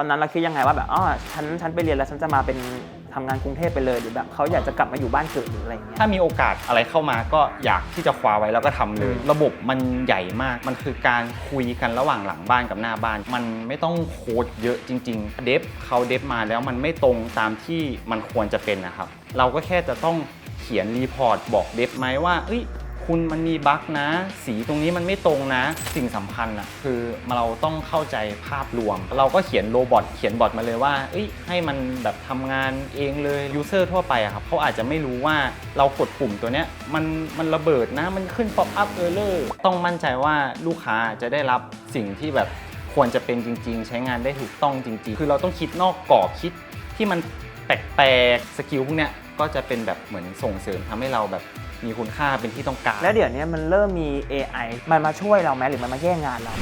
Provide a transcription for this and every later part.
อนนั้นเราคิดยังไงว่าแบบอ๋อฉันฉันไปเรียนแล้วฉันจะมาเป็นทำงานกรุงเทพไปเลยหรือแบบเขาอยากจะกลับมาอยู่บ้านเกิดหรืออะไรอย่างเงี้ย ถ้ามีโอกาสอะไรเข้ามาก็อยากที่จะคว้าไว้แล้วก็ทำเลย ระบบมันใหญ่มาก มันคือการคุยกันระหว่างหลังบ้านกับหน้าบ้าน มันไม่ต้องโค้ดเยอะจริง ๆ เดฟเขาเดฟมาแล้วมันไม่ตรงตามที่มันควรจะเป็นนะครับ เราก็แค่จะต้องเขียนรีพอร์ตบอกเดฟไหมว่าเอ้ย คุณมันมีบั๊กนะ สีตรงนี้มันไม่ตรงนะ สิ่งสำคัญอะคือเราต้องเข้าใจภาพรวม เราก็เขียนโรบอทเขียนบอทมาเลยว่าให้มันแบบทำงานเองเลยยูเซอร์ทั่วไปอะครับเขาอาจจะไม่รู้ว่าเรากดปุ่มตัวเนี้ยมันมันระเบิดนะมันขึ้น pop up error ต้องมั่นใจว่าลูกค้าจะได้รับสิ่งที่แบบควรจะเป็นจริง ๆ ใช้งานได้ถูกต้องจริง ๆ คือเราต้องคิดนอกกรอบคิดที่มันแปลกๆสกิลพวกเนี้ย ก็จะเป็นแบบเหมือนส่งเสริมทำให้เราแบบมีคุณค่าเป็นที่ต้องการ แล้วเดี๋ยวนี้มันเริ่มมี AI มันมาช่วยเราไหมหรือมันมาแย่งงานเรา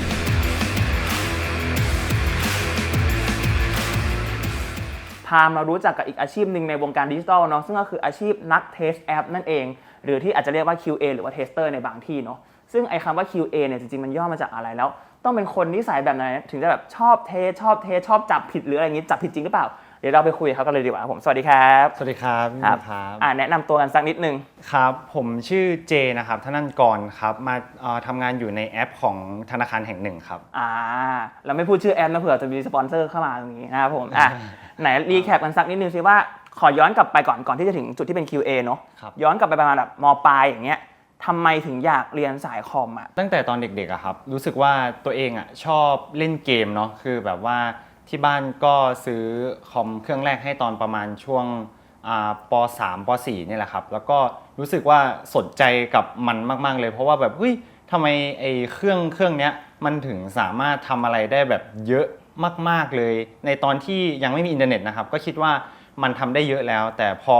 พามารู้จักกับอีกอาชีพหนึ่งในวงการดิจิทัลเนาะซึ่งก็คืออาชีพนักเทสแอปนั่นเอง หรือที่อาจจะเรียกว่า QA หรือว่าเทสเตอร์ในบางที่เนาะซึ่งไอ้คำว่า QA เนี่ยจริงๆ มันย่อมาจากอะไรแล้ว ต้องเป็นคนนิสัยแบบไหนถึงจะแบบชอบเทสชอบเทสชอบจับผิดหรืออะไรอย่างงี้จับผิดจริงหรือเปล่า เดี๋ยวเราไปคุยกับเขากันเลยดีกว่าครับผมสวัสดีครับสวัสดีครับพี่ครับครับอ่าแนะนำตัวกันสักนิดนึงครับ ผมชื่อเจนะครับธนันกรครับมาเอ่อทำงานอยู่ในแอปของธนาคารแห่งหนึ่งครับอ่าเราไม่พูดชื่อแอปนะเผื่อจะมีสปอนเซอร์เข้ามาตรงนี้นะครับผมอะไหนรีแคปกันสักนิดนึงสิว่าขอย้อนกลับไปก่อนก่อนที่จะถึงจุดที่เป็น QA เนอะครับย้อนกลับไปประมาณแบบมปลายอย่างเงี้ยทำไมถึงอยากเรียนสายคอมอะตั้งแต่ตอนเด็กๆอะครับ รู้สึกว่าตัวเองอะชอบเล่นเกมเนาะคือแบบว่า ที่บ้านก็ซื้อคอมเครื่องแรกให้ตอนประมาณช่วงอ่าป .3 ป .4 เนี่ยแหละครับ แล้วก็รู้สึกว่าสนใจกับมันมาก ๆ เลย เพราะว่าแบบเฮ้ยทำไมไอ้เครื่องเครื่องเนี้ยมันถึงสามารถทำอะไรได้แบบเยอะมาก ๆเลย ในตอนที่ยังไม่มีอินเทอร์เน็ตนะครับ ก็คิดว่ามันทำได้เยอะแล้ว แต่พอ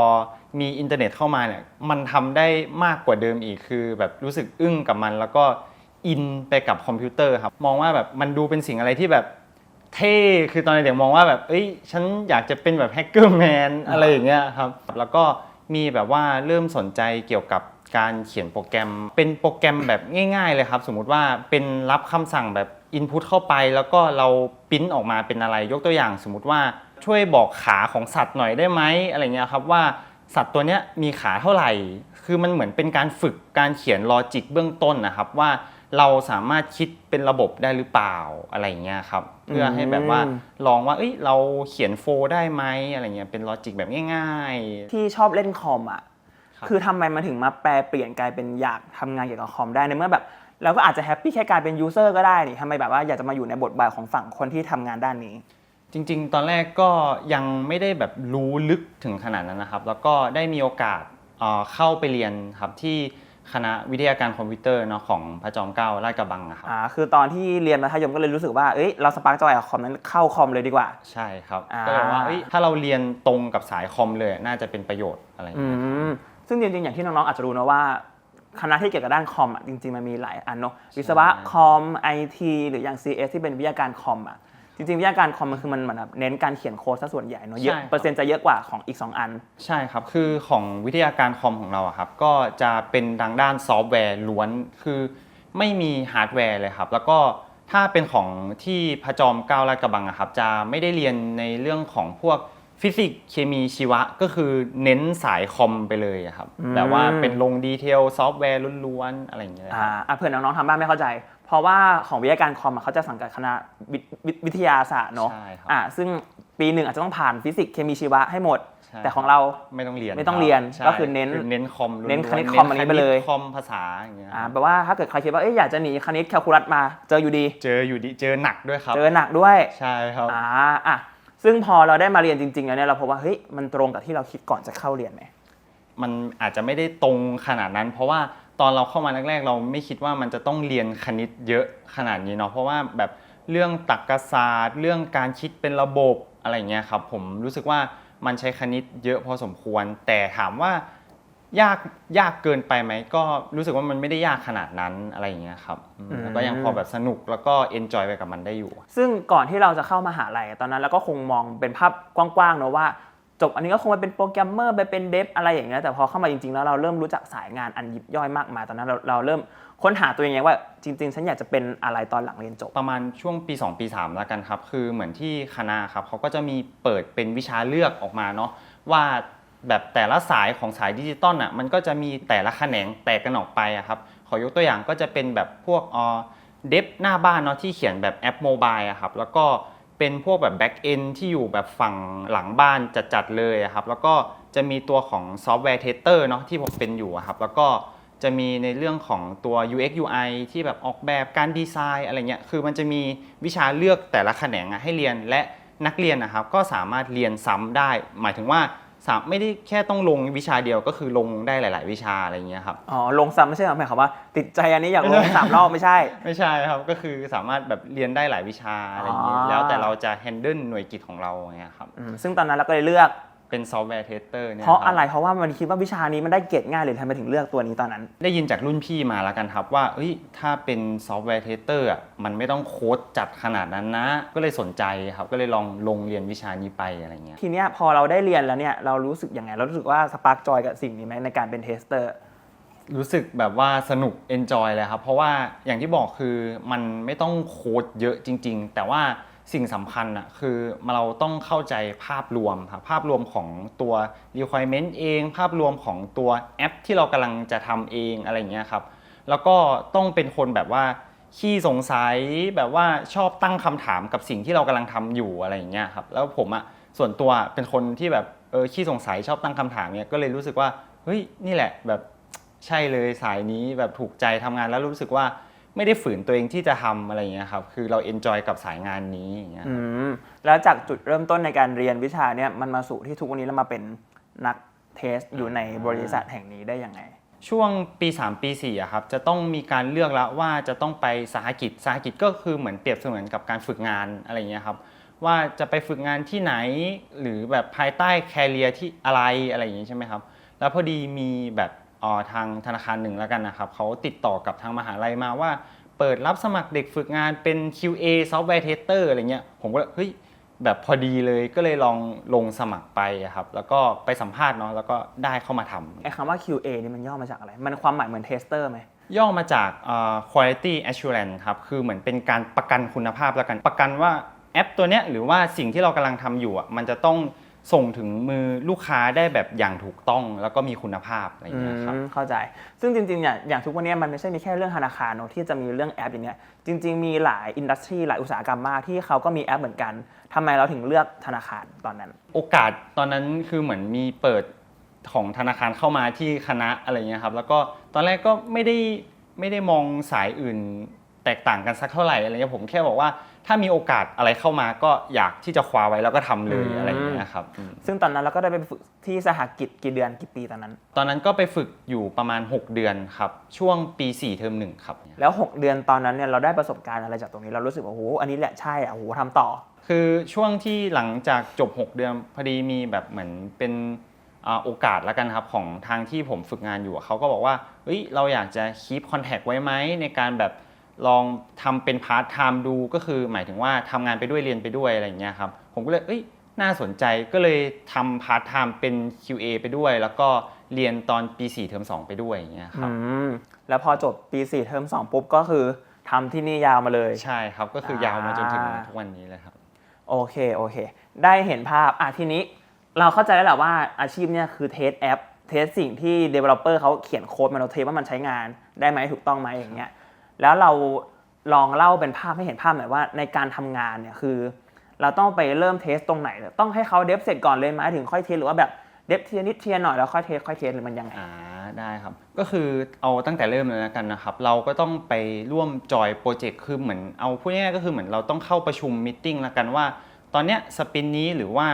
มีอินเทอร์เน็ตเข้ามาเนี่ยมันทำได้มากกว่าเดิมอีกคือ แบบรู้สึกอึ้งกับมัน แล้วก็อินไปกับคอมพิวเตอร์ครับมองว่าแบบมันดูเป็นสิ่งอะไรที่แบบ เท่คือตอนเด็กมองว่าแบบเอ้ยฉันอยากจะเป็นแบบแฮกเกอร์แมนอะไรอย่างเงี้ยครับแล้วก็มีแบบว่าเริ่มสนใจเกี่ยวกับการเขียนโปรแกรม เป็นโปรแกรมแบบง่ายๆเลยครับ สมมุติว่าเป็นรับคำสั่งแบบอินพุตเข้าไป แล้วก็เราปริ้นออกมาเป็นอะไรยกตัวอย่าง สมมุติว่าช่วยบอกขาของสัตว์หน่อยได้ไหมอะไรเงี้ยครับว่าสัตว์ตัวเนี้ยมีขาเท่าไหร่ คือมันเหมือนเป็นการฝึกการเขียนลอจิกเบื้องต้นนะครับว่า เราสามารถคิดเป็นระบบได้หรือเปล่าอะไรเงี้ยครับ เพื่อให้แบบว่าลองว่า เอ้ยเราเขียนโฟล์ได้ไหมอะไรเงี้ยเป็นลอจิกแบบง่ายๆ ที่ชอบเล่นคอมอะครับคือทำไมมาถึงมาแปลเปลี่ยนกลายเป็นอยากทำงานเกี่ยวกับคอมได้ในเมื่อแบบเราก็อาจจะแฮปปี้แค่กลายเป็นยูเซอร์ก็ได้นี่ทำไมแบบว่าอยากจะมาอยู่ในบทบาทของฝั่งคนที่ทำงานด้านนี้ จริง ๆ ตอนแรกก็ยังไม่ได้แบบรู้ลึกถึงขนาดนั้นนะครับ แล้วก็ได้มีโอกาสเอ่อเข้าไปเรียนครับที่ คณะวิทยาการคอมพิวเตอร์เนาะของพระจอมเกล้าลาดกระบังอะครับอ่าคือตอนที่เรียนมัธยมก็เลยรู้สึกว่าเอ้ยเราสปาร์กจอยกับคอมนั้นเข้าคอมเลยดีกว่า ใช่ครับอ่าก็เลยว่าเอ้ยถ้าเราเรียนตรงกับสายคอมเลยน่าจะเป็นประโยชน์อะไรอย่างอืเงี้ยครับมซึ่งจริงๆอย่างที่น้องๆอาจจะรู้นะว่าคณะที่เกี่ยวกับด้านคอมอะจริงๆมันมีหลายอันเนาะวิศวะคอมไอทีหรืออย่าง CS ที่เป็นวิทยาการคอมอะ จริงๆวิทยาการคอมมันคือมันเหมือนแบบเน้นการเขียนโค้ดซะส่วนใหญ่เนาะเยอะใช่ครับ เปอร์เซ็นต์จะเยอะกว่าของอีก 2 อัน ใช่ครับ คือของวิทยาการคอมของเราอะครับ ก็จะเป็นทางด้านซอฟต์แวร์ล้วน คือไม่มีฮาร์ดแวร์เลยครับ แล้วก็ถ้าเป็นของที่พระจอมเกล้าลาดกระบังอะครับ จะไม่ได้เรียนในเรื่องของพวกฟิสิกส์เคมีชีวะ ก็คือเน้นสายคอมไปเลยอะครับ อืม แบบว่าเป็นลงดีเทลซอฟต์แวร์ล้วนๆ อะไรอย่างเงี้ยอ่าอะเผื่อน้องๆทำบ้านไม่เข้าใจ เพราะว่าของวิทยาการคอมอะเขาจะสังกัดคณะวิวิวิทยาศาสตร์เนาะใช่ครับอ่าซึ่งปีหนึ่งอาจจะต้องผ่านฟิสิกส์เคมีชีวะให้หมดใช่แต่ของเราไม่ต้องเรียนไม่ต้องเรียนใช่ก็คือเน้นเน้นคอมล้วนๆเน้นคณิตคอมอันนี้ไปเลยคณิตคอมภาษาอย่างเงี้ยอ่าแปลว่าถ้าเกิดใครคิดว่าเอ้ยอยากจะหนีคณิตแคลคูลัสมาเจออยู่ดี เจออยู่ดีเจอหนักด้วยครับ เจอหนักด้วยใช่ครับอ่าอะซึ่งพอเราได้มาเรียนจริงๆแล้วเนี่ยเราพบว่าเฮ้ยมันตรงกับที่เราคิดก่อนจะเข้าเรียนไหมมันอาจจะไม่ได้ตรงขนาดนั้น เพราะว่า ตอนเราเข้ามาแรกๆ เราไม่คิดว่ามันจะต้องเรียนคณิตเยอะขนาดนี้เนาะเพราะว่าแบบเรื่องตรรกศาสตร์ เรื่องการคิดเป็นระบบอะไรเงี้ยครับผมรู้สึกว่ามันใช้คณิตเยอะพอสมควร แต่ถามว่ายากยากเกินไปไหมก็รู้สึกว่ามันไม่ได้ยากขนาดนั้นอะไรอย่างเงี้ยครับอืมอืม แล้วก็ยังพอแบบสนุกแล้วก็เอนจอยไปกับมันได้อยู่ ซึ่งก่อนที่เราจะเข้ามาหาลัยตอนนั้นเราก็คงมองเป็นภาพกว้างๆเนอะว่า จบอันนี้ก็คงไปเป็นโปรแกรมเมอร์ไปเป็นเดฟอะไรอย่างเงี้ยแต่พอเข้ามาจริงๆแล้วเราเริ่มรู้จักสายงานอันยิบย่อยมากมายตอนนั้นเราเราเริ่มค้นหาตัวเองไงว่าจริง ๆ ฉันอยากจะเป็นอะไรตอนหลังเรียนจบ ประมาณช่วงปี 2 ปี 3 แล้วกันครับ คือเหมือนที่คณะครับเขาก็จะมีเปิดเป็นวิชาเลือกออกมาเนาะว่าแบบแต่ละสายของสายดิจิตอลอะมันก็จะมีแต่ละแขนงแตกกันออกไปอะครับขอยกตัวอย่างก็จะเป็นแบบพวกเดฟหน้าบ้านเนาะที่เขียนแบบแอปโมบายอะครับแล้วก็ เป็นพวกแบบแบ็กเอนที่อยู่แบบฝั่งหลังบ้านจัดๆเลยครับ แล้วก็จะมีตัวของซอฟต์แวร์เทสเตอร์เนาะที่ผมเป็นอยู่ครับ แล้วก็จะมีในเรื่องของตัว UX UI ที่แบบออกแบบการดีไซน์อะไรเงี้ย คือมันจะมีวิชาเลือกแต่ละแขนงให้เรียนและนักเรียนนะครับ ก็สามารถเรียนซ้ำได้ หมายถึงว่า สามไม่ได้แค่ต้องลงวิชาเดียวก็คือลงได้หลาย ๆ วิชาอะไรเงี้ยครับอ๋อลงซ้ำไม่ใช่หมายความว่า ติดใจอันนี้อยากลงสามรอบไม่ใช่ ไม่ใช่ครับก็คือสามารถแบบเรียนได้หลายวิชาอะไรอย่างเงี้ยอ๋อแล้วแต่เราจะ handle หน่วยกิจของเราอย่างเงี้ยครับอืมซึ่งตอนนั้นเราก็เลยเลือก เป็นซอฟต์แวร์เทสเตอร์เนี่ยเพราะคบอะไรเพราะว่ามันคิดว่าวิชานี้มันได้เกรดง่ายหรือทำไมถึงเลือกตัวนี้ตอนนั้น ได้ยินจากรุ่นพี่มาแล้วกันครับว่าเอ้ยถ้าเป็นซอฟต์แวร์เทสเตอร์อะมันไม่ต้องโค้ดจัดขนาดนั้นนะ ก็เลยสนใจครับก็เลยลองลงเรียนวิชานี้ไปอะไรเงี้ยทีเนี้ยพอเราได้เรียนแล้วเนี่ยเรารู้สึกยังไงเรารู้สึกว่าสปาร์กจอยกับสิ่งนี้ไหมในการเป็นเทสเตอร์รู้สึกแบบว่าสนุก enjoy เลยครับเพราะว่าอย่างที่บอกคือมันไม่ต้องโค้ดเยอะจริง ๆ แต่ว่า สิ่งสำคัญอะคือเราต้องเข้าใจภาพรวมครับภาพรวมของตัว requirement เอง ภาพรวมของตัวแอปที่เรากำลังจะทำเองอะไรอย่างเงี้ยครับ แล้วก็ต้องเป็นคนแบบว่าขี้สงสัยแบบว่าชอบตั้งคำถามกับสิ่งที่เรากำลังทำอยู่อะไรอย่างเงี้ยครับ แล้วผมอะส่วนตัวเป็นคนที่แบบเออขี้สงสัยชอบตั้งคำถามเนี่ยก็เลยรู้สึกว่าเฮ้ยนี่แหละแบบใช่เลยสายนี้แบบถูกใจทำงานแล้วรู้สึกว่า ไม่ได้ฝืนตัวเองที่จะทำอะไรอย่างเงี้ยครับ คือเราเอนจอยกับสายงานนี้อย่างเงี้ย อืมแล้วจากจุดเริ่มต้นในการเรียนวิชาเนี่ยมันมาสู่ที่ทุกวันนี้เรามาเป็นนักเทสอยู่ในบริษัทแห่งนี้ได้ยังไง ช่วงปี 3 ปี4อะครับจะต้องมีการเลือกแล้วว่าจะต้องไปสาหกิจสาหกิจก็คือเหมือนเปรียบเสมือนกับการฝึกงานอะไรอย่างเงี้ยครับ ว่าจะไปฝึกงานที่ไหนหรือแบบภายใต้แคเรียที่อะไรอะไรอย่างงี้ใช่ไหมครับ แล้วพอดีมีแบบเอ่อ ทางธนาคารหนึ่งแล้วกันนะครับเขาติดต่อกับทางมหาลัยมาว่า เปิดรับสมัครเด็กฝึกงานเป็น QA Software Tester อะไรเงี้ยผมก็เลยเฮ้ยแบบพอดีเลยก็เลยลองลงสมัครไปอะครับ แล้วก็ไปสัมภาษณ์เนาะแล้วก็ได้เข้ามาทำไอ้คำว่า QA นี่มันย่อมาจากอะไร มันความหมายเหมือนเทสเตอร์ไหมย่อมาจากเอ่อ quality assurance ครับ คือเหมือนเป็นการประกันคุณภาพแล้วกัน ประกันว่าแอปตัวเนี้ยหรือว่าสิ่งที่เรากำลังทำอยู่อะมันจะต้อง ส่งถึงมือลูกค้าได้แบบอย่างถูกต้องแล้วก็มีคุณภาพอะไรอย่างเงี้ยครับ อืมเข้าใจ ซึ่งจริงๆเนี่ยอย่างทุกวันนี้มันไม่ใช่มีแค่เรื่องธนาคารเนอะที่จะมีเรื่องแอปอย่างเนี้ยจริง ๆ มีหลายอินดัสทรีหลายอุตสาหกรรมมากที่เขาก็มีแอปเหมือนกันทำไมเราถึงเลือกธนาคารตอนนั้น โอกาสตอนนั้นคือเหมือนมีเปิดของธนาคารเข้ามาที่คณะอะไรเงี้ยครับ แล้วก็ตอนแรกก็ไม่ได้ไม่ได้มองสายอื่นแตกต่างกันสักเท่าไหร่อะไรเงี้ยผมแค่บอกว่า ถ้ามีโอกาสอะไรเข้ามาก็อยากที่จะคว้าไว้แล้วก็ทำเลยอืม อะไรอย่างเงี้ยครับอืมซึ่งตอนนั้นเราก็ได้ไปฝึกที่สหกิจกี่เดือนกี่ปีตอนนั้น ตอนนั้นก็ไปฝึกอยู่ประมาณ 6 เดือนครับ ช่วงปี 4 เทอมหนึ่งครับ แล้ว 6 เดือนตอนนั้นเนี่ยเราได้ประสบการณ์อะไรจากตรงนี้เรารู้สึกว่าโอ้โหอันนี้แหละใช่อะโอ้โหทำต่อ คือช่วงที่หลังจากจบ 6 เดือนพอดีมีแบบเหมือนเป็นอ่าโอกาสแล้วกันครับ ของทางที่ผมฝึกงานอยู่อะเขาก็บอกว่าเฮ้ยเราอยากจะคีปคอนแทคไว้ไหมในการแบบ ลองทำเป็นพาร์ทไทม์ดูก็คือ หมายถึงว่าทำงานไปด้วยเรียนไปด้วยอะไรอย่างเงี้ยครับผมก็เลยเอ้ยน่าสนใจก็เลยทำพาร์ทไทม์เป็น QA ไปด้วย แล้วก็เรียนตอนปี 4 เทอม2 ไปด้วยอย่างเงี้ยครับอืมแล้วพอจบปี 4 เทอม2 ปุ๊บก็คือทำที่นี่ยาวมาเลย ใช่ครับก็คือยาวมาจนถึงอ่าทุกวันนี้เลยครับ โอเคโอเค ได้เห็นภาพอะทีนี้เราเข้าใจแล้วแหละว่าอาชีพเนี่ยคือเทสแอป เทสสิ่งที่ Developer เขาเขียนโค้ดมาเราเทสว่ามันใช้งานได้ไหมถูกต้องไหมอย่างเงี้ย แล้วเราลองเล่าเป็นภาพให้เห็นภาพหน่อยว่าในการทำงานเนี่ยคือ เราต้องไปเริ่มเทสตรงไหน ต้องให้เขาเดฟเสร็จก่อนเลยไหมถึงค่อยเทสหรือว่าแบบเดฟเทียนิดเทียหน่อยแล้วค่อยเทสค่อยเทสหรือมันยังไงอ่าได้ครับ ก็คือเอาตั้งแต่เริ่มเลยแล้วกันนะครับ เราก็ต้องไปร่วมจอยโปรเจกต์คือเหมือนเอาพูดง่ายๆก็คือเหมือนเราต้องเข้าประชุมมิ팅แล้วกันว่า ตอนเนี้ยสปินนี้หรือว่า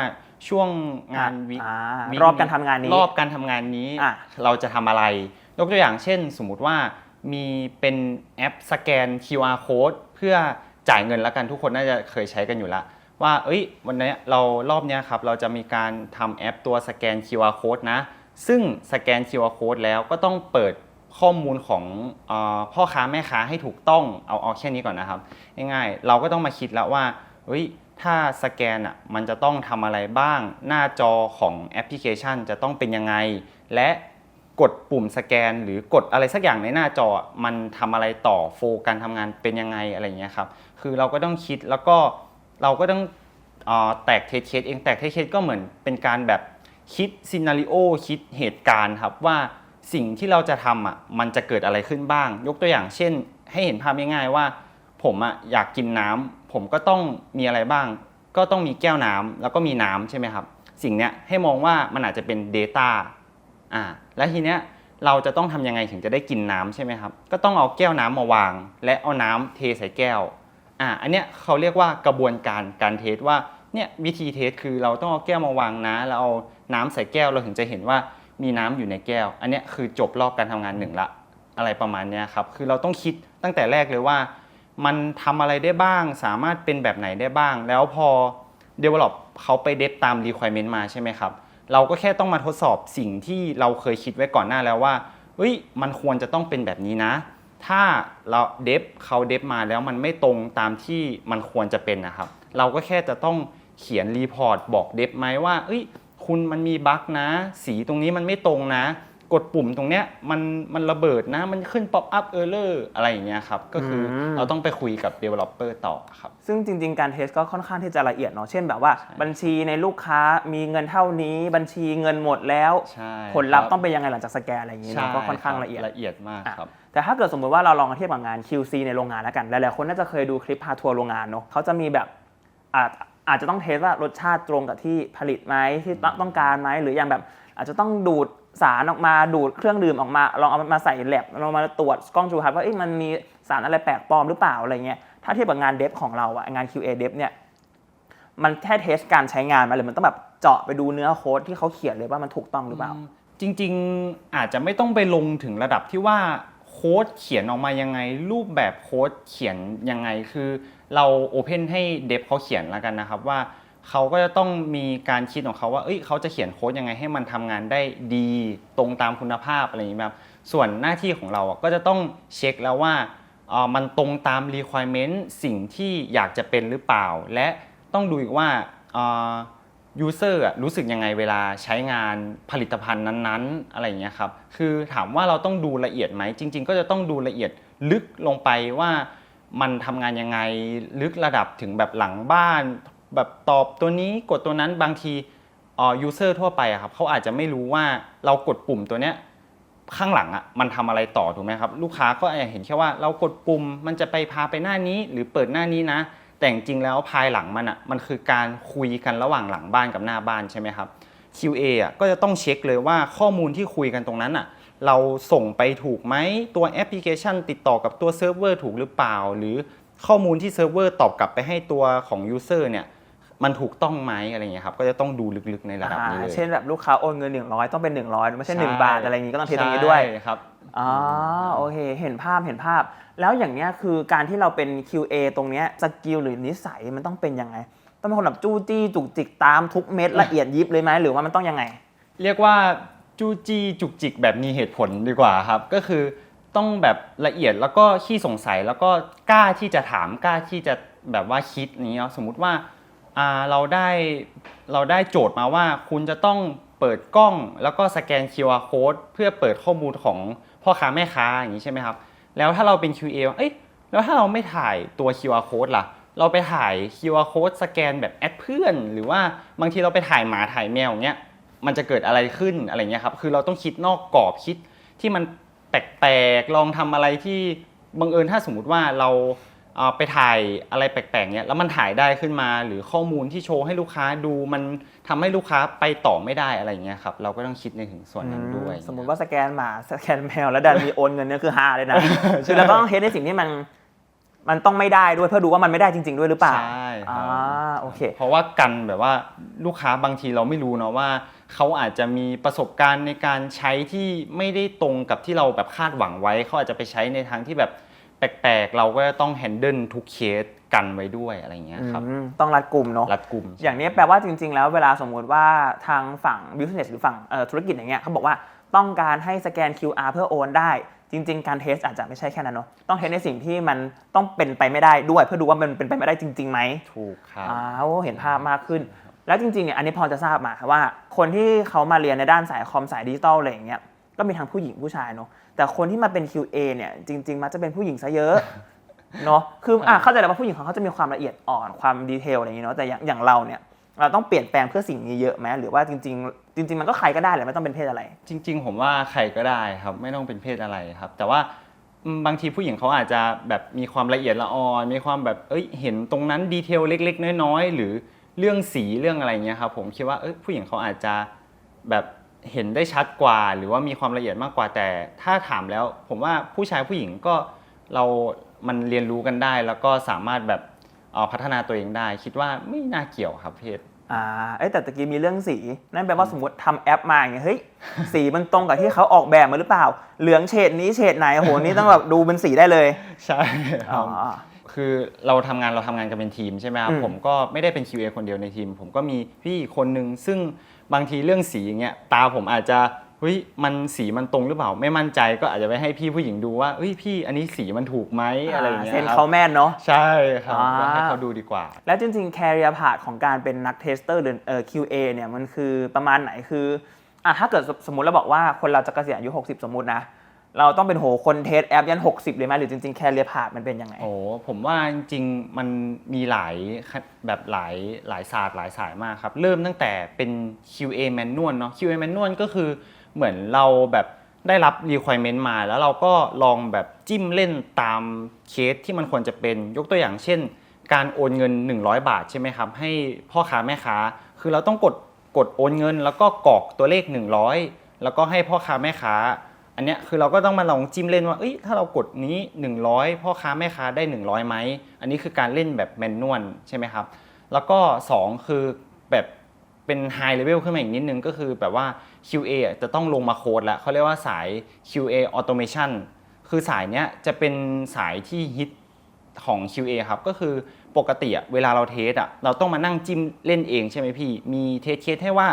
ช่วงงานวิอ่าวิรอบการทำงานนี้รอบการทำงานนี้อะเราจะทำอะไร ยกตัวอย่างเช่น สมมุติว่า มีเป็นแอปสแกน QR code เพื่อจ่ายเงินแล้วกันทุกคนน่าจะเคยใช้กันอยู่ล้วว่า เอ้ย วันนี้เรารอบนี้ครับ เราจะมีการทำแอปตัวสแกน QR code นะ ซึ่งสแกน QR code แล้วก็ต้องเปิดข้อมูลของออพ่อค้าแม่ค้าให้ถูกต้องเอาเอาแค่นี้ก่อนนะครับ ง่ายๆ เราก็ต้องมาคิดแล้วว่าเฮ้ยถ้าสแกนอะมันจะต้องทำอะไรบ้าง หน้าจอของแอปพลิเคชันจะต้องเป็นยังไง และ กดปุ่มสแกน หรือกดอะไรสักอย่างในหน้าจอมันทำอะไรต่อโฟการทำงานเป็นยังไงอะไรอย่างเงี้ยครับคือเราก็ต้องคิดแล้วก็เราก็ต้องอ่าแตกเทสเคสเองแตกเทสเคสก็เหมือนเป็นการแบบคิดซีนารีโอคิดเหตุการณ์ครับว่าสิ่งที่เราจะทำอะมันจะเกิดอะไรขึ้นบ้าง ยกตัวอย่างเช่น ให้เห็นภาพง่ายๆว่า ผมอะอยากกินน้ำผมก็ต้องมีอะไรบ้าง ก็ต้องมีแก้วน้ำแล้วก็มีน้ำใช่ไหมครับ สิ่งเนี้ยให้มองว่ามันอาจจะเป็น Data อ่าแล้วทีเนี้ยเราจะต้องทำยังไงถึงจะได้กินน้ำใช่ไหมครับ ก็ต้องเอาแก้วน้ำมาวาง และเอาน้ำเทใส่แก้ว อ่า อันเนี้ยเขาเรียกว่ากระบวนการการเทสว่า เนี่ยวิธีเทสคือเราต้องเอาแก้วมาวางนะ แล้วเอาน้ำใส่แก้วเราถึงจะเห็นว่ามีน้ำอยู่ในแก้ว อันเนี้ยคือจบรอบการทำงานหนึ่งละ อะไรประมาณเนี้ยครับ คือเราต้องคิดตั้งแต่แรกเลยว่า มันทำอะไรได้บ้าง สามารถเป็นแบบไหนได้บ้าง แล้วพอ develop เขาไปเดฟตาม requirement มาใช่ไหมครับ เราก็แค่ต้องมาทดสอบสิ่งที่เราเคยคิดไว้ก่อนหน้าแล้วว่าเฮ้ยมันควรจะต้องเป็นแบบนี้นะ ถ้าเราเดฟเขาเดฟมาแล้วมันไม่ตรงตามที่มันควรจะเป็นนะครับ เราก็แค่จะต้องเขียนรีพอร์ตบอกเดฟไหมว่าเอ้ยคุณมันมีบั๊กนะ สีตรงนี้มันไม่ตรงนะ กดปุ่มตรงเนี้ยมันมันระเบิดนะมันขึ้น pop up error อะไรอย่างเงี้ยครับ ก็คืออม เราต้องไปคุยกับ developer ต่อครับ ซึ่งจริง ๆ การเทสก็ค่อนข้างที่จะละเอียดเนาะ เช่นแบบว่าบัญชีในลูกค้ามีเงินเท่านี้บัญชีเงินหมดแล้ว ใช่ผลลัพธ์ครับต้องเป็นยังไงหลังจากสแกนอะไรอย่างงี้ใช่เนาะก็ค่อนข้างรับละเอียดละเอียดมากอะครับ แต่ถ้าเกิดสมมติว่าเราลองมาเทียบกับงาน QC ในโรงงานแล้วกัน หลายๆคนน่าจะเคยดูคลิปพาทัวร์โรงงานเนาะเขาจะมีแบบอาจอาจจะต้องเทสว่ารสชาติตรงกับที่ผลิตไหมที่ต้องต้องการไหมหรืออย่างแบบอาจจะต้องดูด สารออกมาดูดเครื่องดื่มออกมาลองเอามาใส่แลบลองมาตรวจกล้องจุลทรรศน์ว่าเอ๊ะมันมีสารอะไรแปลกปลอมหรือเปล่าอะไรเงี้ยถ้าเทียบกับงานเดฟของเราอะงาน QA เดฟเนี่ยมันแค่เทสการใช้งานมาหรือมันต้องแบบเจาะไปดูเนื้อโค้ดที่เขาเขียนเลยว่ามันถูกต้องหรือเปล่า จริง ๆ อาจจะไม่ต้องไปลงถึงระดับที่ว่าโค้ดเขียนออกมายังไง รูปแบบโค้ดเขียนยังไงคือเราโอเพนให้เดฟเขาเขียนแล้วกันนะครับว่า เขาก็จะต้องมีการคิดของเขาว่า เอ้ยเขาจะเขียนโค้ดยังไงให้มันทำงานได้ดีตรงตามคุณภาพอะไรอย่างนี้แบบส่วนหน้าที่ของเราอะก็จะต้องเช็คแล้วว่ามันตรงตาม requirement สิ่งที่อยากจะเป็นหรือเปล่า และต้องดูอีกว่าเอ่อยูเซอร์รู้สึกยังไงเวลาใช้งานผลิตภัณฑ์นั้นๆ อะไรอย่างเงี้ยครับ คือถามว่าเราต้องดูละเอียดไหม จริง ๆ ก็จะต้องดูละเอียดลึกลงไปว่ามันทำงานยังไงลึกระดับถึงแบบหลังบ้าน แบบตอบตัวนี้กดตัวนั้นบางทีอ่อยูเซอร์ทั่วไปอะครับเขาอาจจะไม่รู้ว่าเรากดปุ่มตัวเนี้ยข้างหลังอะมันทำอะไรต่อถูกไหมครับ ลูกค้าก็อาจจะเห็นแค่ว่าเรากดปุ่มมันจะไปพาไปหน้านี้ หรือเปิดหน้านี้นะ แต่จริงๆแล้วภายหลังมันอะมันคือการคุยกันระหว่างหลังบ้านกับหน้าบ้านใช่ไหมครับ QA อะก็จะต้องเช็คเลยว่าข้อมูลที่คุยกันตรงนั้นอะเราส่งไปถูกไหมตัวแอปพลิเคชัน ติดต่อกับตัวเซิร์ฟเวอร์ถูกหรือเปล่า หรือข้อมูลที่เซิร์ฟเวอร์ตอบกลับไปให้ตัวของยูเซอร์เนี่ย มันถูกต้องไหมอะไรเงี้ยครับก็จะต้องดูลึกๆในระดับนี้เลยอ่าเช่นแบบลูกค้าโอนเงิน 100 ต้องเป็น 100 ไม่ใช่ 1 บาทอะไรอย่างนี้ก็ต้องเทสตรงนี้ด้วยใช่ครับอ๋อโอเค เห็นภาพเห็นภาพ แล้วอย่างเนี้ยคือการที่เราเป็น QA ตรงเนี้ยสกิลหรือนิสัยมันต้องเป็นยังไง ต้องเป็นคนแบบจู้จี้จุกจิกตามทุกเม็ดละเอียดยิบเลยไหมหรือว่ามันต้องยังไง เรียกว่าจู้จี้จุกจิกแบบมีเหตุผลดีกว่าครับ ก็คือต้องแบบละเอียดแล้วก็ขี้สงสัยแล้วก็กล้าที่จะถามกล้าที่จะแบบว่าคิดนี้เนาะสมมุติว่าอ่า เราได้เราได้โจทย์มาว่าคุณจะต้องเปิดกล้องแล้วก็สแกน QR code เพื่อเปิดข้อมูลของพ่อค้าแม่ค้าอย่างนี้ใช่ไหมครับ แล้วถ้าเราเป็น QA ว่าเอ้ยแล้วถ้าเราไม่ถ่ายตัว QR code ล่ะ เราไปถ่าย QR code สแกนแบบแอดเพื่อน หรือว่าบางทีเราไปถ่ายหมาถ่ายแมวอย่างเงี้ยมันจะเกิดอะไรขึ้นอะไรเงี้ยครับคือเราต้องคิดนอกกรอบคิดที่มันแปลกๆลองทำอะไรที่บังเอิญถ้าสมมติว่าเรา ไปถ่ายอะไรแปลกๆเนี้ยแล้วมันถ่ายได้ขึ้นมาหรือข้อมูลที่โชว์ให้ลูกค้าดูมันทำให้ลูกค้าไปต่อไม่ได้อะไรเงี้ยครับเราก็ต้องคิดในถึงส่วนนั้นด้วย สมมุติว่าสแกนหมาสแกนแมวแล้วดันมีโอนเงินเนี่ยคือฮาเลยนะคือเราก็ต้องเทสในสิ่งที่มันมันต้องไม่ได้ด้วยเพื่อดูว่ามันไม่ได้จริง ๆ ด้วยหรือเปล่าใช่คอ่ารับโอเค เพราะว่ากันแบบว่าลูกค้าบางทีเราไม่รู้เนาะว่าเขาอาจจะมีประสบการณ์ในการใช้ที่ไม่ได้ตรงกับที่เราแบบคาดหวังไว้เขาอาจจะไปใช้ในทางที่แบบแปลกๆ เราก็ต้องแฮนเดิลทุกเคสกันไว้ด้วยอะไรอย่างเงี้ยครับอืมต้องรัดกลุ่มเนาะรัดกลุ่ม อย่างนี้แปลว่าจริง ๆ แล้วเวลาสมมุติว่าทางฝั่ง business หรือฝั่งเอ่อธุรกิจอย่างเงี้ยเขาบอกว่าต้องการให้สแกน QR เพื่อโอนได้จจริง ๆ การเทสอาจจะไม่ใช่แค่นั้นเนาะต้องเทสในสิ่งที่มันต้องเป็นไปไม่ได้ด้วย เพื่อดูว่ามันเป็นไปไม่ได้จริงๆไหมถูกครับอ้าวเห็นภาพมากขึ้น แล้วจริงๆเนี่ยอันนี้พอจะทราบมาว่า คนที่เขามาเรียนในด้านสายคอมสายดิจิตอลอะไรอย่างเงี้ยก็มีทั้งผู้หญิงผู้ชายเนาะ แต่คนที่มาเป็น QA เนี่ยจริง ๆมักจะเป็นผู้หญิงซะเยอะเนาะคืออะเข้าใจแล้วว่าผู้หญิงเขาจะมีความละเอียดอ่อนความดีเทลอะไรอย่างเงี้ยเนาะแต่อย่างอย่างเราเนี่ยเราต้องเปลี่ยนแปลงเพื่อสิ่งนี้เยอะไหมหรือว่าจริง ๆ จริง ๆ มันก็ใครก็ได้แหละไม่ต้องเป็นเพศอะไร จริง ๆ ผมว่าใครก็ได้ครับไม่ต้องเป็นเพศอะไรครับ แต่ว่าบางทีผู้หญิงเขาอาจจะแบบมีความละเอียดละออนมีความแบบเอ้ยเห็นตรงนั้นดีเทลเล็ก ๆ น้อยๆหรือเรื่องสีเรื่องอะไรเงี้ยครับผมคิดว่าเอ้ยผู้หญิงเขาอาจจะแบบ เห็นได้ชัดกว่า หรือว่ามีความละเอียดมากกว่าแต่ ถ้าถามแล้ว ผมว่าผู้ชายผู้หญิงก็เรามันเรียนรู้กันได้ แล้วก็สามารถแบบเอ่อพัฒนาตัวเองได้ คิดว่าไม่น่าเกี่ยวครับเพศ อ่าเอ้ยแต่ตะกี้มีเรื่องสี นั่นแปลว่าสมมติทำแอปมาอย่างเงี้ยเฮ้ย สีมันตรงกับที่เขาออกแบบมาหรือเปล่า เหลืองเฉดนี้เฉดไหนโอ้โหนี่ต้องแบบดูเป็นสีได้เลยใช่คอ๋รัอบ คือเราทำงานเราทำงานกันเป็นทีมใช่ไหมครับอืมผมก็ไม่ได้เป็น QA คนเดียวในทีม ผมก็มีพี่อีกคนนึงซึ่งบางทีเรื่องสีอย่างเงี้ยตาผมอาจจะเฮ้ยมันสีมันตรงหรือเปล่า ไม่มั่นใจก็อาจจะไปให้พี่ผู้หญิงดูว่าเฮ้ยพี่อันนี้สีมันถูกไหมอะไรอย่างเงี้ยเซนครัเขาแม่นเนาะ ใช่ครับอ่า ก็ให้เขาดูดีกว่า แล้วจริงๆ career path ของการเป็นนักเทสเตอร์หรือเอ่อ QA เนี่ยมันคือประมาณไหนคืออะถ้าเกิดสมมติเราบอกว่าคนเราจะเกษียณอายุ 60 สมมุตินะ เราต้องเป็นโหคนเทสแอปยัน 60 เลยไหมหรือจริงๆ career path มันเป็นยังไง โอ้ผมว่าจริงๆ มันมีหลายแบบหลายหลายศาสตร์หลายสายมากครับ เริ่มตั้งแต่เป็น QA manual เนาะ QA manual ก็คือเหมือนเราแบบได้รับ requirement มา แล้วเราก็ลองแบบจิ้มเล่นตามเคสที่มันควรจะเป็นยกตัวอย่างเช่น การโอนเงิน 100 บาทใช่ไหมครับ ให้พ่อค้าแม่ค้า คือเราต้องกดกดโอนเงิน แล้วก็กรอกตัวเลข 100 แล้วก็ให้พ่อค้าแม่ค้า อันเนี้ยคือเราก็ต้องมาลองจิ้มเล่นว่าเอ้ยถ้าเรากดนี้ 100 พ่อค้าแม่ค้าได้ 100ไหมอันนี้คือการเล่นแบบแมนนวลใช่ไหมครับ แล้วก็ 2 คือแบบเป็นไฮเลเวลขึ้นมาอีกนิดนึงก็คือแบบว่า QA อะจะต้องลงมาโค้ดแล้วเขาเรียกว่าสาย QA automation คือสายเนี้ยจะเป็นสายที่ฮิตของ QA ครับ ก็คือปกติอะเวลาเราเทสอะเราต้องมานั่งจิ้มเล่นเองใช่ไหมพี่ มีเทสเคสให้ว่า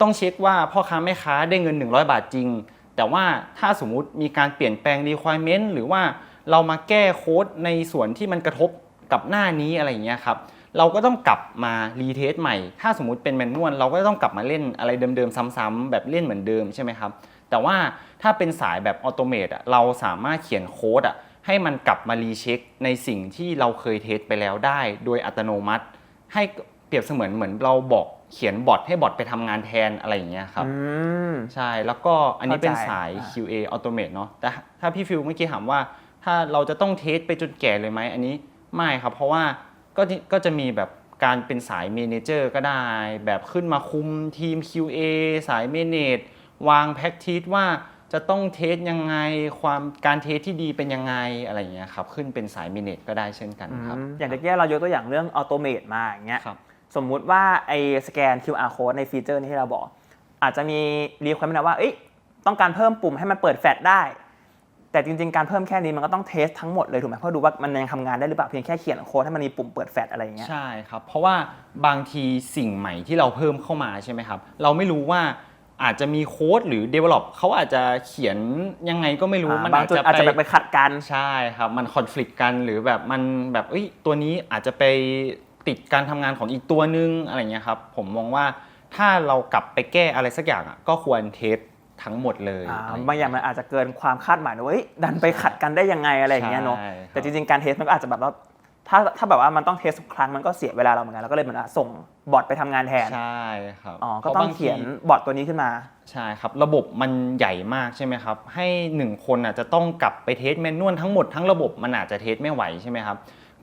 ต้องเช็คว่าพ่อค้าแม่ค้าได้เงิน 100 บาทจริง แต่ว่าถ้าสมมุติมีการเปลี่ยนแปลง requirement หรือว่าเรามาแก้โค้ดในส่วนที่มันกระทบกับหน้านี้อะไรอย่างเงี้ยครับเราก็ต้องกลับมารีเทสใหม่ ถ้าสมมุติเป็นแมนนวลเราก็ต้องกลับมาเล่นอะไรเดิมๆ ซ้ำๆแบบเล่นเหมือนเดิมใช่ไหมครับ แต่ว่าถ้าเป็นสายแบบออโตเมตอะเราสามารถเขียนโค้ดอะให้มันกลับมารีเช็คในสิ่งที่เราเคยเทสไปแล้วได้ โดยอัตโนมัติ ให้เปรียบเสมือนเหมือนเราบอก เขียนบอทให้บอทไปทำงานแทนอะไรอย่างเงี้ยครับ อืม ใช่ แล้วก็อันนี้เป็นเข้าใจสาย อ่า QA Automate เนาะแต่ถ้าพี่ฟิวเมื่อกี้ถามว่า ถ้าเราจะต้องเทสไปจนแก่เลยไหมอันนี้ไม่ครับ เพราะว่าก็จะก็จะมีแบบการเป็นสาย Manager ก็ได้ แบบขึ้นมาคุมทีม QA สาย Manage วาง Practice ว่าจะต้องเทสยังไงความการเทสที่ดีเป็นยังไงอะไรอย่างเงี้ยครับขึ้นเป็นสาย Manage ก็ได้เช่นกันครับอืมอย่างตะกี้เรายกตัวอย่างเรื่องออโตเมตมาอย่างเงี้ยครับ สมมุติว่าไอ้สแกน QR code ในฟีเจอร์นี้ที่เราบอก อาจจะมีรีควอร e นะว่าเอ้ยต้องการเพิ่มปุ่มให้มันเปิดแฟลชได้ แต่จริงๆ การเพิ่มแค่นี้มันก็ต้องเทสทั้งหมดเลยถูกไหมเพื่อดูว่ามันยังทำงานได้หรือเปล่าเพียงแค่เขียนโค้ดให้มันมีปุ่มเปิดแฟลชอะไรอย่างเงี้ยใช่ครับ เพราะว่าบางทีสิ่งใหม่ที่เราเพิ่มเข้ามาใช่ไหมครับ เราไม่รู้ว่าอาจจะมีโค้ดหรือ Develop เขาอาจจะเขียนยังไงก็ไม่รู้อ่ามันบางอาจจุดจะอาจจะแบบไปไปขัดกันใช่ครับ มันคอน FLICT กันหรือแบบมันแบบเอ้ยตัวนี้อาจจะไป ติดการทำงานของอีกตัวนึงอะไรเงี้ยครับผมมองว่าถ้าเรากลับไปแก้อะไรสักอย่างอะก็ควรเทสทั้งหมดเลยอ่าอะไรเงี้ยบางอย่างมันอาจจะเกินความคาดหมายนะว่าเฮ้ยดันไปขัดกันได้ยังไงอะไรอย่างเงี้ยเนาะใช่ครับแต่จริงๆการเทสมันก็อาจจะแบบว่าถ้าถ้าแบบว่ามันต้องเทสทุกครั้งมันก็เสียเวลาเราเหมือนกันแล้วก็เลยเหมือนว่าส่งบอทไปทำงานแทนใช่ครับอ๋อก็พราะต้องบาทีเขียนบอทตัวนี้ขึ้นมาใช่ครับ ระบบมันใหญ่มากใช่ไหมครับ ให้ 1 คนอะจะต้องกลับไปเทสแมนนวลทั้งหมดทั้งระบบมันอาจจะเทสไม่ไหวใช่ไหมครับ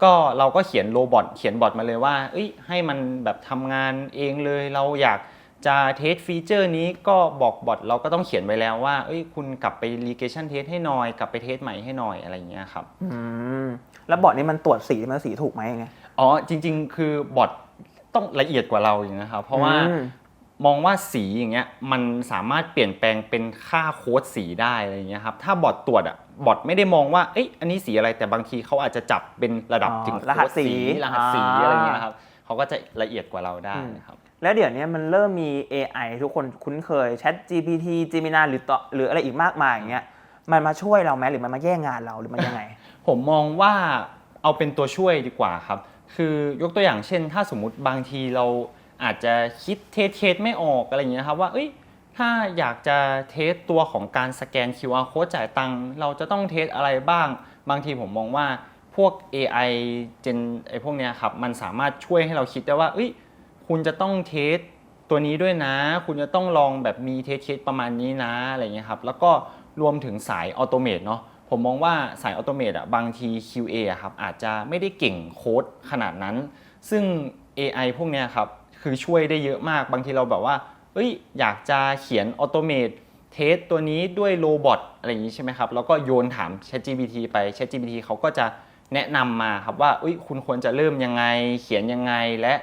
ก็เราก็เขียนโรบอทเขียนบอทมาเลยว่าเอ้ยให้มันแบบทำงานเองเลยเราอยากจะเทสฟีเจอร์นี้ก็บอกบอทเราก็ต้องเขียนไว้แล้วว่าเอ้ยคุณกลับไปรีเกชันเทสให้หน่อย กลับไปเทสใหม่ให้หน่อยอะไรอย่างเงี้ยครับอืมแล้วบอทนี้มันตรวจสีมันสีถูกไหมยังไงอ๋อจริง ๆ คือบอทต้องละเอียดกว่าเราอย่างนะครับ เพราะว่าอื มมองว่าสีอย่างเงี้ยมันสามารถเปลี่ยนแปลงเป็นค่าโค้ดสีได้อะไรอย่างเงี้ยครับถ้าบอทตรวจอะบอทไม่ได้มองว่าเอ้ยอันนี้สีอะไรแต่บางทีเขาอาจจะจับเป็นระดับอ๋อถึงรหัสโค้ดสีรหัสสีอ่าอะไรเงี้ยครับเขาก็จะละเอียดกว่าเราได้อืมครับแล้วเดี๋ยวนี้มันเริ่มมี AI ทุกคนคุ้นเคย Chat GPT Gemini หรือต่อหรืออะไรอีกมากมายอย่างเงี้ยมันมาช่วยเราไหมหรือมันมาแย่งงานเราหรือมันยังไง ผมมองว่าเอาเป็นตัวช่วยดีกว่าครับ คือยกตัวอย่างเช่น ถ้าสมมุติบางทีเรา อาจจะคิดเทสเคสไม่ออกอะไรอย่างเงี้ยครับว่าเอ้ยถ้าอยากจะเทสตัวของการสแกน QR code จ่ายตังค์เราจะต้องเทสอะไรบ้าง บางทีผมมองว่าพวก AI Gen ไอพวกเนี้ยครับมันสามารถช่วยให้เราคิดได้ว่าเอ้ยคุณจะต้องเทสตัวนี้ด้วยนะ คุณจะต้องลองแบบมีเทสเคสประมาณนี้นะอะไรอย่างเงี้ยครับแล้วก็รวมถึงสายออโตเมตเนาะผมมองว่าสายออโตเมตอะบางที QA อะครับอาจจะไม่ได้เก่งโค้ดขนาดนั้น ซึ่ง AI พวกเนี้ยครับ คือช่วยได้เยอะมาก บางทีเราแบบว่าเอ้ยอยากจะเขียนออโตเมตเทสตัวนี้ด้วยโรบอทอะไรอย่างนี้ใช่ไหมครับ แล้วก็โยนถาม ChatGPT ไป ChatGPT เขาก็จะแนะนำมาครับว่าเอ้ยคุณควรจะเริ่มยังไงเขียนยังไงและ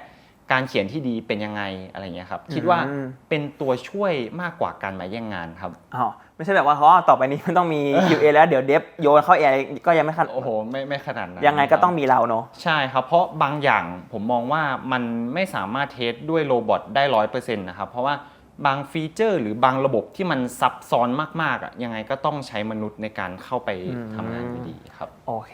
การเขียนที่ดีเป็นยังไงอะไรอย่างเงี้ยครับ คิดว่าอืมเป็นตัวช่วยมากกว่าการมาแย่งงานครับอ๋อไม่ใช่แบบว่าเพราะว่าต่อไปนี้มันต้องมี QA แล้วเดี๋ยวเดฟโยนเข้า AI ก็ยังไม่ขนาดโอ้โหไม่ไม่ขนาดนั้นยังไงก็ครับต้องมีเราเนาะใช่ครับ เพราะบางอย่างผมมองว่ามันไม่สามารถเทสด้วยโรบอทได้ร้อยเปอร์เซ็นต์นะครับ เพราะว่าบางฟีเจอร์หรือบางระบบที่มันซับซ้อนมากๆอะยังไงก็ต้องใช้มนุษย์ในการเข้าไปอืมทำงานอยู่ดีครับโอเค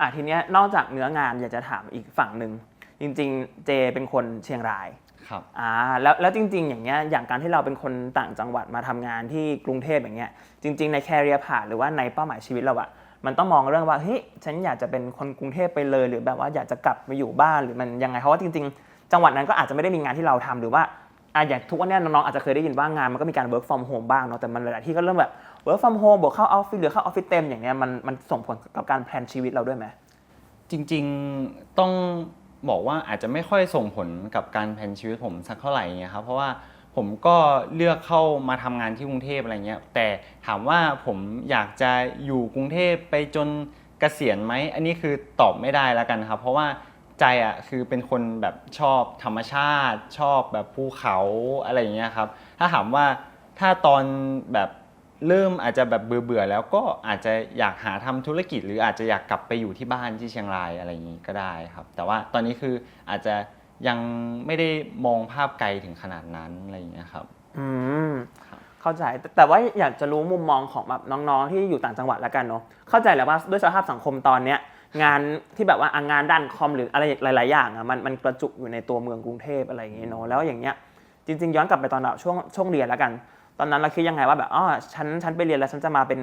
อะทีเนี้ยนอกจากเนื้องานอยากจะถามอีกฝั่งหนึ่ง จริง ๆ เจเป็นคนเชียงรายครับอ่าแล้วแล้วจริง ๆ อย่างเงี้ยอย่างการที่เราเป็นคนต่างจังหวัดมาทำงานที่กรุงเทพอย่างเงี้ยจริง ๆ ในแคเรียผ่าหรือว่าในเป้าหมายชีวิตเราอะมันต้องมองเรื่องว่าเฮ้ยฉันอยากจะเป็นคนกรุงเทพไปเลย หรือแบบว่าอยากจะกลับมาอยู่บ้านหรือมันยังไงเพราะว่าจริง ๆ จังหวัดนั้นก็อาจจะไม่ได้มีงานที่เราทำหรือว่าอะอย่างทุกวันเนี้ยน้องๆอาจจะเคยได้ยินว่างานมันก็มีการ work from home บ้างเนาะแต่มันหลายๆที่ก็เริ่มแบบ work from home บวกเข้าออฟฟิศหรือเข้าออฟฟิศเต็มอย่างเนี้ยมันมันส่งผลกับการแพลนชีวิตเราด้วยไหมจริง ๆ ต้อง บอกว่าอาจจะไม่ค่อยส่งผลกับการแผนชีวิตผมสักเท่าไหร่เงี้ยครับเพราะว่าผมก็เลือกเข้ามาทำงานที่กรุงเทพอะไรเงี้ยแต่ถามว่าผมอยากจะอยู่กรุงเทพไปจนเกษียณไหมอันนี้คือตอบไม่ได้แล้วกันครับ เพราะว่าใจอะคือเป็นคนแบบชอบธรรมชาติ ชอบแบบภูเขาอะไรอย่างเงี้ยครับ ถ้าถามว่าถ้าตอนแบบ เริ่มอาจจะแบบเบื่อเบื่อๆแล้วก็อาจจะอยากหาทำธุรกิจ หรืออาจจะอยากกลับไปอยู่ที่บ้านที่เชียงรายอะไรอย่างนี้ก็ได้ครับ แต่ว่าตอนนี้คืออาจจะยังไม่ได้มองภาพไกลถึงขนาดนั้นอะไรอย่างเงี้ครับ อืมเข้าใจแต่ว่าอยากจะรู้มุมมองของแบบน้องๆ ที่อยู่ต่างจังหวัดแล้วกันเนาะเข้าใจแหล้วว่าด้วยสภาพสังคมตอนเนี้ยงานที่แบบว่างานด้านคอมหรืออะไรหลาย ๆ อย่างอะมันมันกระจุกอยู่ในตัวเมืองกรุงเทพอะไรอย่างเงี้ยเนาะแล้วอย่างเงี้ยจริง ๆ ย้อนกลับไปตอนแบบช่วงช่วงเรียนแล้วกัน ตอนนั้นเราคิดยังไงว่าแบบอ๋อฉันฉันไปเรียนแล้วฉันจะมาเป็น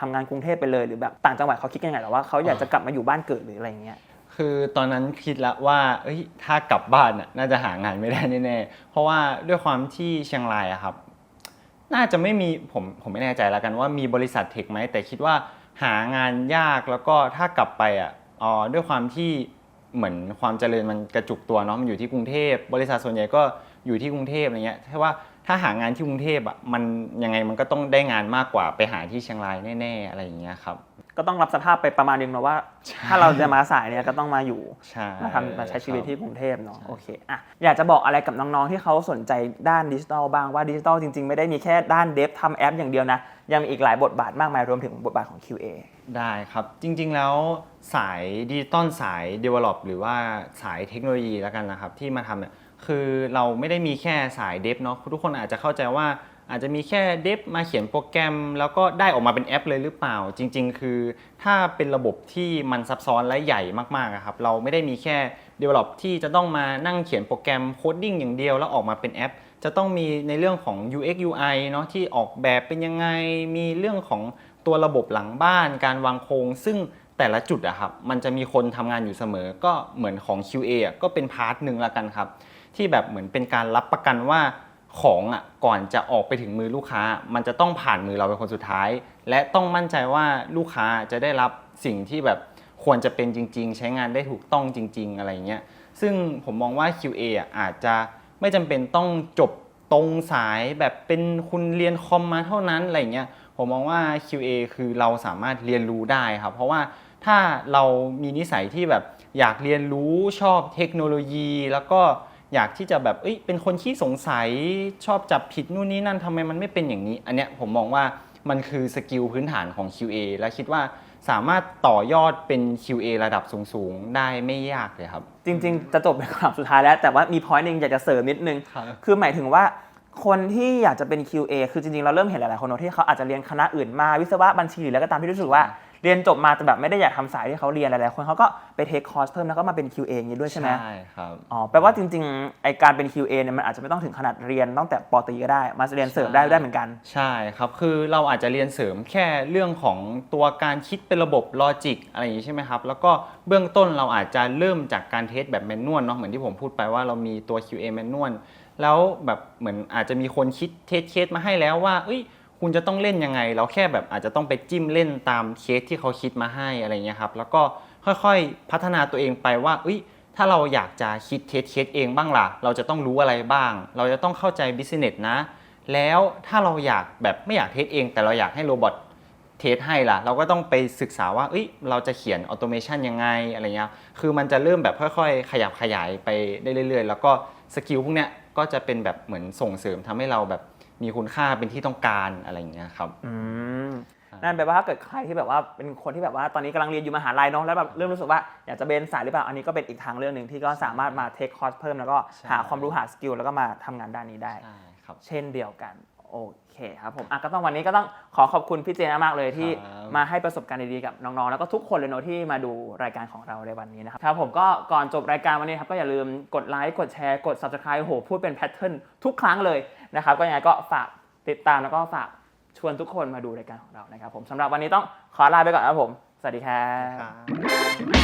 ทำงานกรุงเทพไปเลยหรือแบบต่างจังหวัดเขาคิดยังไงหรอว่าเขาอยากจะกลับมาอยู่บ้านเกิดหรืออะไรเงี้ยคือตอนนั้นคิดแล้วว่าเอ้ยถ้ากลับบ้านน่ะน่าจะหางานไม่ได้แน่ๆเพราะว่าด้วยความที่เชียงรายอะครับ น่าจะไม่มีผมผมไม่แน่ใจแล้วกันว่ามีบริษัทเทคไหมแต่คิดว่าหางานยากแล้วก็ถ้ากลับไปอะอ๋อด้วยความที่เหมือนความเจริญมันกระจุกตัวเนาะมันอยู่ที่กรุงเทพบริษัทส่วนใหญ่ก็อยู่ที่กรุงเทพอะไรเงี้ยถ้าว่า ถ้าหางานที่กรุงเทพอะมันยังไงมันก็ต้องได้งานมากกว่าไปหาที่เชียงรายแน่ๆอะไรอย่างเงี้ยครับ ก็ต้องรับสภาพไปประมาณนึงเนาะว่า ถ้าเราจะมาสายเนี่ยก็ต้องมาอยู่ใช่มาทำมาใช้ชีวิตที่กรุงเทพเนาะใช่โอเคอะอยากจะบอกอะไรกับน้องๆที่เขาสนใจด้านดิจิทัลบ้างว่าดิจิทัลจริงๆ ไม่ได้มีแค่ด้านเดฟทำแอปอย่างเดียวนะ ยังมีอีกหลายบทบาทมากมายรวมถึงบทบาทของ QA ได้ครับ จริงๆแล้วสายดิจิตอลสาย Develop หรือว่าสายเทคโนโลยีแล้วกันนะครับที่มาทำเนี่ย คือเราไม่ได้มีแค่สายเดฟเนาะทุกคนอาจจะเข้าใจว่าอาจจะมีแค่เดฟมาเขียนโปรแกรม แล้วก็ได้ออกมาเป็นแอปเลยหรือเปล่า จริง ๆ คือถ้าเป็นระบบที่มันซับซ้อนและใหญ่มากๆครับเราไม่ได้มีแค่ Develop ที่จะต้องมานั่งเขียนโปรแกรมโคดดิ้งอย่างเดียวแล้วออกมาเป็นแอป จะต้องมีในเรื่องของ UX UI เนาะที่ออกแบบเป็นยังไงมีเรื่องของตัวระบบหลังบ้านการวางโครงซึ่งแต่ละจุดอะครับมันจะมีคนทำงานอยู่เสมอก็เหมือนของ QA อะก็เป็นพาร์ทหนึ่งละกันครับ ที่แบบเหมือนเป็นการรับประกันว่าของอะก่อนจะออกไปถึงมือลูกค้า มันจะต้องผ่านมือเราเป็นคนสุดท้าย และต้องมั่นใจว่าลูกค้าจะได้รับสิ่งที่แบบควรจะเป็นจริง ๆ ใช้งานได้ถูกต้องจริง ๆ อะไรเงี้ยซึ่งผมมองว่า QA อะอาจจะไม่จำเป็นต้องจบตรงสายแบบเป็นคุณเรียนคอมมาเท่านั้นอะไรเงี้ยผมมองว่า QA คือเราสามารถเรียนรู้ได้ครับ เพราะว่าถ้าเรามีนิสัยที่แบบอยากเรียนรู้ชอบเทคโนโลยี แล้วก็ อยากที่จะแบบเอ้ยเป็นคนขี้สงสัยชอบจับผิดนู่นนี่นั่นทำไมมันไม่เป็นอย่างนี้ อันเนี้ยผมมองว่ามันคือสกิลพื้นฐานของ QA และคิดว่าสามารถต่อยอดเป็น QA ระดับสูง ๆ ได้ไม่ยากเลยครับ จริง ๆ จะจบเป็นคำถามสุดท้ายแล้ว แต่ว่ามีพอยต์หนึ่งอยากจะเสริมนิดนึง ครับ คือหมายถึงว่าคนที่อยากจะเป็น QA คือจริง ๆ เราเริ่มเห็นหลาย ๆ คนเนอะที่เขาอาจจะเรียนคณะอื่นมาวิศวะบัญชีหรือแล้วก็ตามที่รู้สึกว่า เรียนจบมาแต่แบบไม่ได้อยากทำสายที่เขาเรียนหลายๆคนเขาก็ไปเทคคอร์สเพิ่มแล้วก็มาเป็น QA อย่างนี้ด้วยใช่ไหมใช่ครับอ๋อแปลว่าจริงๆไอการเป็น QA เนี่ยมันอาจจะไม่ต้องถึงขนาดเรียนตั้งแต่ปตรีก็ได้มาเรียนเสริมได้ได้เหมือนกัน ใช่ครับ คือเราอาจจะเรียนเสริมแค่เรื่องของตัวการคิดเป็นระบบลอจิกอะไรอย่างนี้ใช่ไหมครับแล้วก็เบื้องต้นเราอาจจะเริ่มจากการเทสแบบแมนนวลเนาะเหมือนที่ผมพูดไปว่าเรามีตัว QA แมนนวลแล้วแบบเหมือนอาจจะมีคนคิดเทสเคสมาให้แล้วว่า เอ้ย คุณจะต้องเล่นยังไง เราแค่แบบอาจจะต้องไปจิ้มเล่นตามเคสที่เขาคิดมาให้อะไรเงี้ยครับ แล้วก็ค่อยๆพัฒนาตัวเองไปว่าเอ้ยถ้าเราอยากจะคิดเทสเคสเองบ้างล่ะ เราจะต้องรู้อะไรบ้าง เราจะต้องเข้าใจบิสเนสนะ แล้วถ้าเราอยากแบบไม่อยากเทสเอง แต่เราอยากให้โรบอทเทสให้ล่ะ เราก็ต้องไปศึกษาว่าเอ้ยเราจะเขียนออโตเมชันยังไงอะไรเงี้ย คือมันจะเริ่มแบบค่อยๆ ขยับขยายไปได้เรื่อยๆ แล้วก็สกิลพวกเนี้ยก็จะเป็นแบบเหมือนส่งเสริมทำให้เราแบบ มีคุณค่าเป็นที่ต้องการอะไรอย่างเงี้ยครับอืมนั่นแปลว่าถ้าเกิดใครที่แบบว่าเป็นคนที่แบบว่าตอนนี้กำลังเรียนอยู่มหาลัยเนาะแล้วแบบเริ่มรู้สึกว่าอยากจะเบนสายหรือเปล่าอันนี้ก็เป็นอีกทางเรื่องหนึ่งที่ก็สามารถมาเทคคอร์สเพิ่มแล้วก็ใช่หาความรู้หาสกิลแล้วก็มาทำงานด้านนี้ได้ใช่ครับเช่นเดียวกันโอเคครับผมอะก็ต้องวันนี้ก็ต้องขอขอบคุณพี่เจนมากเลยที่ครับมาให้ประสบการณ์ดีๆกับน้องๆแล้วก็ทุกคนเลยเนอะที่มาดูรายการของเราในวันนี้นะครับครับผมก็ก่อนจบรายการวันนี้ครับก็อย่าลืมกดไลค์กดแชร์กด subscribe โหพูดเป็นแพทเทิร์นทุกครั้งเลย นะครับ ก็ยังไงก็ฝากติดตามแล้วก็ฝากชวนทุกคนมาดูรายการของเรานะครับผมสำหรับวันนี้ต้องขอลาไปก่อนครับผม สวัสดีครับครับ